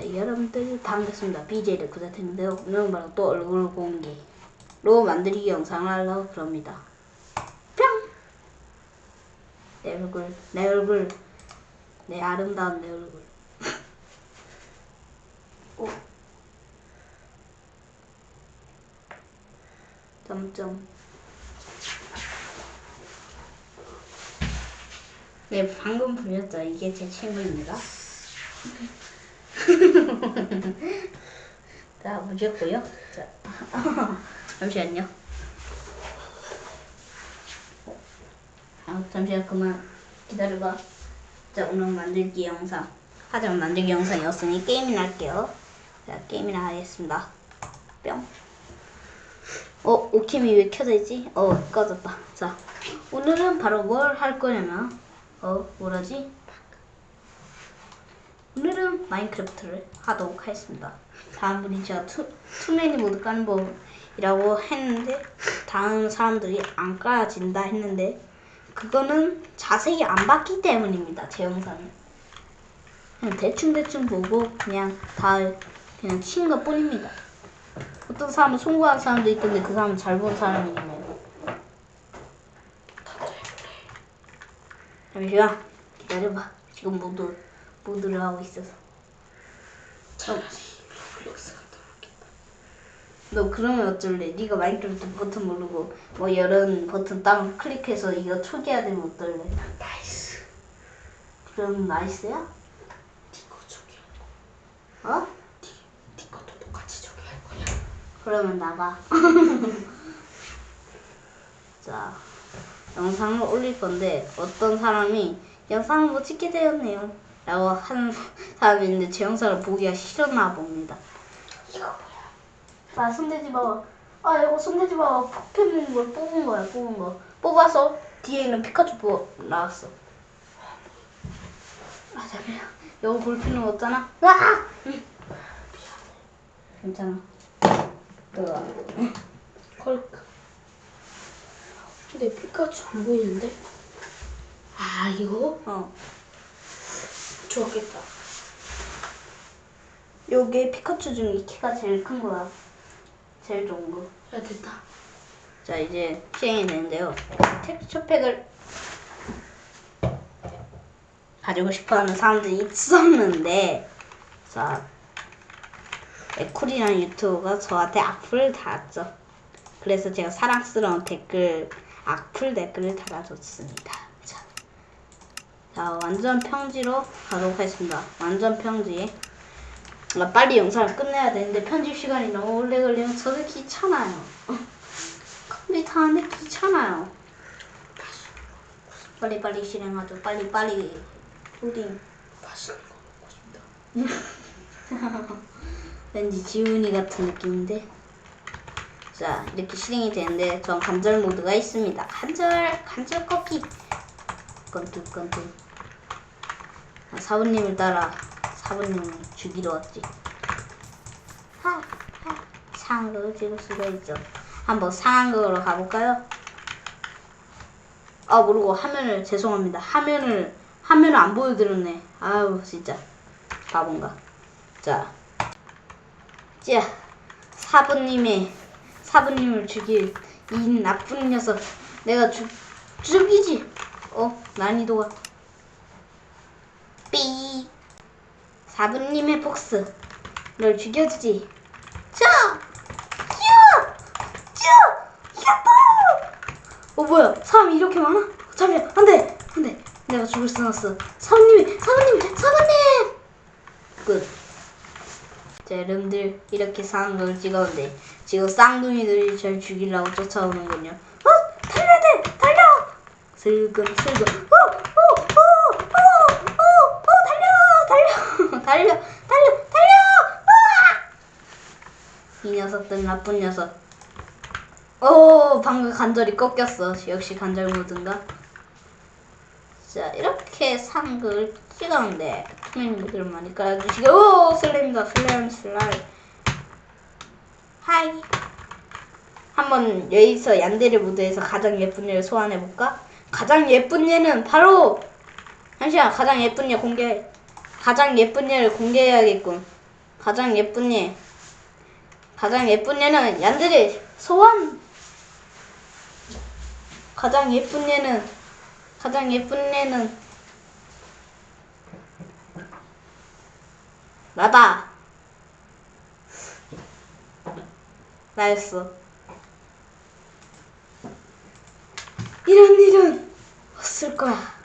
자, 여러분들 반갑습니다. BJ의 구자태인데요. 오늘은 바로 또 얼굴 공개로 만들기 영상을 하려고 그럽니다. 뿅! 내 얼굴, 내 얼굴, 내 아름다운 내 얼굴. 오. 점점. 네, 방금 보셨죠? 이게 제 친구입니다. 자, 보셨고요. 자, 잠시만요. 아, 잠시만 그만 기다려봐. 자, 오늘 만들기 영상. 하지만 만들기 영상이었으니 게임이나 할게요. 자, 게임이나 하겠습니다. 뿅. 어, 오킴이 왜 켜져 있지? 어, 꺼졌다. 자, 오늘은 바로 뭘 할 거냐면, 어, 뭐라지? 오늘은 마인크래프트를 하도록 하겠습니다. 다음 분이 제가 투, 투맨이 모드 까는 법이라고 했는데 다른 사람들이 안 까진다 했는데 그거는 자세히 안 봤기 때문입니다. 제 영상을 그냥 대충 대충 보고 그냥 다 그냥 친 것 뿐입니다. 어떤 사람은 송구한 사람도 있던데 그 사람은 잘 본 사람이네요. 잠시만 기다려봐. 지금 모두 모드를 하고 있어서. 차라리 로블록스가 더 낫겠다. 너 그러면 어쩔래? 네가 마인크래프트 버튼 모르고 뭐 여러 버튼 딱 클릭해서 이거 초기화 되면 어떨래? 나이스. 그럼 나이스야? 니거 저기 어? 니, 니 것도 똑같이 저기 할 거야. 그러면 나가. 자, 영상을 올릴 건데 어떤 사람이 영상을 못 찍게 되었네요. 라고 하는 사람이 있는데 제 영상을 보기가 싫었나 봅니다. 이거 뭐야? 자, 손대지 마. 아, 이거 손대지 마. 포켓몬 걸 뽑은 거야, 뽑은 거. 뽑아서 뒤에 있는 피카츄 보 나왔어. 아, 잠시만. 이거 볼 필요는 없잖아. 와! 응. 괜찮아. 너가. 헐크. 근데 피카츄 안 보이는데? 아 이거 어. 좋겠다. 요게 피카츄 중에 키가 제일 큰 거야. 제일 좋은 거. 야 됐다. 자, 이제 시행이 되는데요. 텍스처 팩을 가지고 싶어 하는 사람들이 있었는데, 자, 에쿨이라는 유튜버가 저한테 악플을 달았죠. 그래서 제가 사랑스러운 댓글, 악플 댓글을 달아줬습니다. 자, 자 완전 평지로 가도록 하겠습니다. 완전 평지. 나 빨리 영상을 끝내야 되는데 편집 시간이 너무 오래 걸리면 저도 귀찮아요. 컴퓨터 하는데 귀찮아요. 빨리 빨리 실행하죠. 빨리 빨리 로딩. 맛있는 거 먹고 싶다. 왠지 지훈이 같은 느낌인데. 자 이렇게 실행이 되는데 전 간절 모드가 있습니다. 간절 간절 꺾기. 건투 건투. 아, 사부님을 따라 사부님을 죽이러 왔지. 하 하 상극을 찍을 수가 있죠. 한번 상극으로 가볼까요? 아 모르고 화면을 죄송합니다. 화면을 화면을 안 보여드렸네. 아유 진짜 바본가. 자, 자 사부님의 사부님을 죽일 이 나쁜 녀석 내가 죽 죽이지. 어 난이도가 삐. 사부님의 복수 널 죽여주지. 자, 야, 야, 야빠. 어 뭐야? 사람이 이렇게 많아? 잠시만 안 돼! 안 돼! 내가 죽을 순 없어. 사부님이 사부님 사부님! 끝. 자 여러분들 이렇게 걸 찍었는데 지금 쌍둥이들이 절 죽이려고 쫓아오는군요. 어? 달려야 돼! 달려! 슬금 슬금. 어어어어어어 달려 달려 달려 달려 으아! 이 녀석들 나쁜 녀석. 오 방금 간절히 꺾였어. 역시 간절 모드인가? 자 이렇게 상극을 찍었는데 투명님들 많이 깔아주시고 오 슬램이다 슬램 슬라임 하이 한번 여기서 얀데르 모드에서 가장 예쁜 얘를 소환해볼까? 가장 예쁜 얘는 바로 잠시만 가장 예쁜 얘 공개 가장 예쁜 얘를 공개해야겠군 가장 예쁜 얘. 가장 예쁜 얘는 얀들이 소원. 가장 예쁜 얘는 가장 예쁜 얘는 나다. 나였어. 이런 일은 없을 거야.